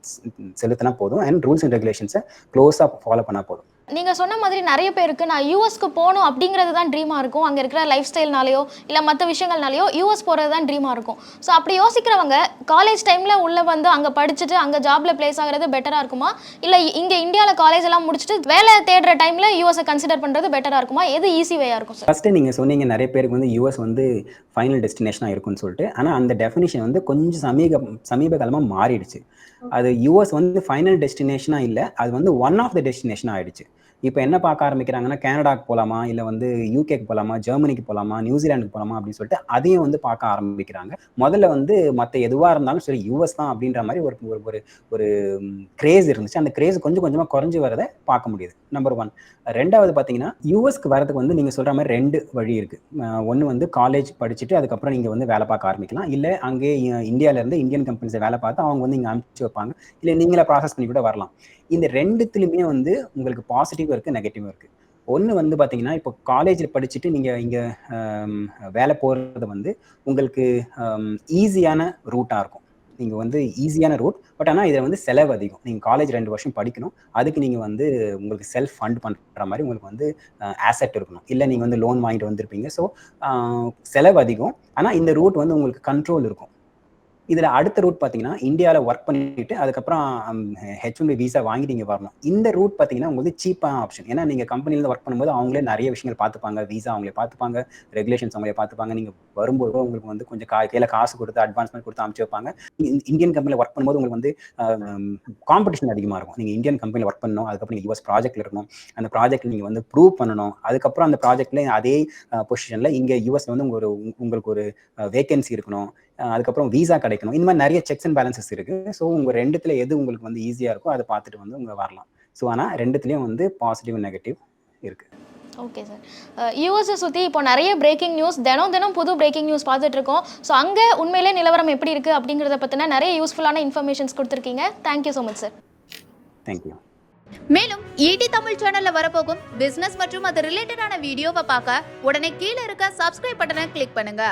செலுத்தினா போதும். அண்ட் ரூல்ஸ் அண்ட் ரெகுலேஷன்ஸை க்ளோஸாக ஃபாலோ பண்ணால் போதும். நீங்கள் சொன்ன மாதிரி நிறைய பேருக்கு நான் யூஎஸ்க்கு போகணும் அப்படிங்கிறது தான் ட்ரீமாக இருக்கும். அங்கே இருக்கிற லைஃப் ஸ்டைல்னாலேயோ இல்லை மற்ற விஷயங்கள்னாலேயோ யூஎஸ் போகிறது தான் ட்ரீமாக இருக்கும். ஸோ அப்படி யோசிக்கிறவங்க காலேஜ் டைமில் உள்ளே வந்து அங்கே படிச்சுட்டு அங்கே ஜாப்ல பிளேஸ் ஆகிறது பெட்டராக இருக்குமா? இல்லை இங்கே இந்தியாவில் காலேஜ் எல்லாம் முடிச்சுட்டு வேலை தேடுற டைமில் யூஎஸை கன்சிடர் பண்ணுறது பெட்டராக இருக்குமா? எது ஈஸி வேயாக இருக்கும் சார் ஃபர்ஸ்ட் நீங்க சொன்னீங்க நிறைய பேருக்கு வந்து யூஎஸ் வந்து ஃபைனல் டெஸ்டினேஷனாக இருக்கும்னு சொல்லிட்டு. ஆனா அந்த டெஃபினிஷன் வந்து கொஞ்சம் சமீப சமீப காலமா மாறிடுச்சு அது யூஎஸ் வந்து ஃபைனல் டெஸ்டினேஷனா இல்ல அது வந்து ஒன் ஆஃப் த டெஸ்டினேஷன் ஆயிடுச்சு. இப்போ என்ன பார்க்க ஆரம்பிக்கிறாங்கன்னா கனடாக்கு போகலாமா இல்லை வந்து யூகேக்கு போகலாமா ஜெர்மனிக்கு போகலாமா நியூசிலாண்டுக்கு போகலாமா அப்படின்னு சொல்லிட்டு அதையும் வந்து பார்க்க ஆரம்பிக்கிறாங்க. முதல்ல வந்து மற்ற எதுவாக இருந்தாலும் சரி யூஎஸ் தான் அப்படின்ற மாதிரி ஒரு ஒரு ஒரு ஒரு கிரேஸ் இருந்துச்சு. அந்த கிரேஸ் கொஞ்சம் கொஞ்சமாக குறைஞ்சி வரதை பார்க்க முடியுது. நம்பர் ஒன் ரெண்டாவது பார்த்தீங்கன்னா யூஎஸ்க்கு வரதுக்கு வந்து நீங்கள் சொல்கிற மாதிரி ரெண்டு வழி இருக்குது ஒன்று வந்து காலேஜ் படிச்சுட்டு அதுக்கப்புறம் நீங்கள் வந்து வேலை பார்க்க ஆரம்பிக்கலாம். இல்லை அங்கே இந்தியாவிலேருந்து இந்தியன் கம்பெனிஸை வேலை பார்த்து அவங்க வந்து இங்கே அனுப்பிச்சு வைப்பாங்க. இல்லை நீங்களே ப்ராசஸ் பண்ணி கூட வரலாம். இந்த ரெண்டுத்துலையுமே வந்து உங்களுக்கு பாசிட்டிவ் இருக்குது நெகட்டிவும் இருக்குது ஒன்று வந்து பார்த்தீங்கன்னா இப்போ காலேஜில் படிச்சுட்டு நீங்கள் இங்கே வேலை போகிறது வந்து உங்களுக்கு ஈஸியான ரூட்டாக இருக்கும். நீங்கள் வந்து ஈஸியான ரூட் பட் ஆனால் இதில் வந்து செலவு அதிகம். நீங்கள் காலேஜ் ரெண்டு வருஷம் படிக்கணும். அதுக்கு நீங்கள் வந்து உங்களுக்கு செல்ஃப் ஃபண்ட் பண்ணுற மாதிரி உங்களுக்கு வந்து ஆசெட் இருக்கணும். இல்லை நீங்கள் வந்து லோன் வாங்கிட்டு வந்திருப்பீங்க. ஸோ செலவு அதிகம். ஆனால் இந்த ரூட் வந்து உங்களுக்கு கண்ட்ரோல் இருக்கும். இதில் அடுத்த ரூட் பார்த்தீங்கன்னா இந்தியாவில் ஒர்க் பண்ணிட்டு அதுக்கப்புறம் ஹெச் ஒன் விசா வாங்கிட்டு இங்கே வரணும். இந்த ரூட் பார்த்தீங்கன்னா உங்களுக்கு சீப்பான ஆப்ஷன் ஏன்னா நீங்கள் கம்பெனியில் ஒர்க் பண்ணும்போது அவங்களே நிறைய விஷயங்கள் பார்த்துப்பாங்க. விசா அவங்களே பார்த்துப்பாங்க. ரெகுலேஷன்ஸ் அவங்களே பார்த்துப்பாங்க. நீங்கள் வரும்போது உங்களுக்கு வந்து கொஞ்சம் கா கையில் காசு கொடுத்து அட்வான்ஸ்மெண்ட் கொடுத்து அனுப்பிச்சு வைப்பாங்க. இந்~ இந்தியன் கம்பெனியில் ஒர்க் பண்ணும்போது உங்களுக்கு வந்து காம்படிஷன் அதிகமாக இருக்கும். நீங்கள் இந்தியன் கம்பெனியில் ஒர்க் பண்ணணும். அதுக்கப்புறம் நீங்கள் யூஎஸ் ப்ராஜெக்ட்ல இருக்கணும். அந்த ப்ராஜெக்ட் நீங்கள் வந்து ப்ரூவ் பண்ணணும். அதுக்கப்புறம் அந்த ப்ராஜெக்ட்ல அதே பொசிஷனில் இங்கே யூஎஸ்ல வந்து ஒரு உங்களுக்கு ஒரு வேகன்சி இருக்கணும். அதுக்கப்புறம் விசா கிடைக்கணும். இந்த மாதிரி நிறைய செக்ஸ் அண்ட் பேலன்சஸ் இருக்கு. ஸோ உங்க ரெண்டுத்துல எது உங்களுக்கு வந்து ஈஸியா இருக்கோ அதை பார்த்துட்டு வந்து உங்க வரலாம். ஸோ ஆனால் ரெண்டுத்துலயும் வந்து பாசிட்டிவ் நெகட்டிவ் இருக்கு. ஓகே சார் யூஎஸை சுற்றி இப்போ நிறைய பிரேக்கிங் நியூஸ் தினம் தினம் புது பிரேக்கிங் நியூஸ் பார்த்துட்டு இருக்கோம். ஸோ அங்கே உண்மையிலே நிலவரம் எப்படி இருக்குது அப்படிங்கிறத பற்றின நிறைய யூஸ்ஃபுல்லான இன்ஃபர்மேஷன்ஸ் கொடுத்துருக்கீங்க. Thank you so much sir thank you மேலும் ஈடி தமிழ் சேனல்ல வரப்போகும் பிசினஸ் மற்றும் அது ரிலேட்டடான வீடியோவை பார்க்க உடனே கீழே இருக்க சப்ஸ்கிரைப் பட்டனை கிளிக் பண்ணுங்க.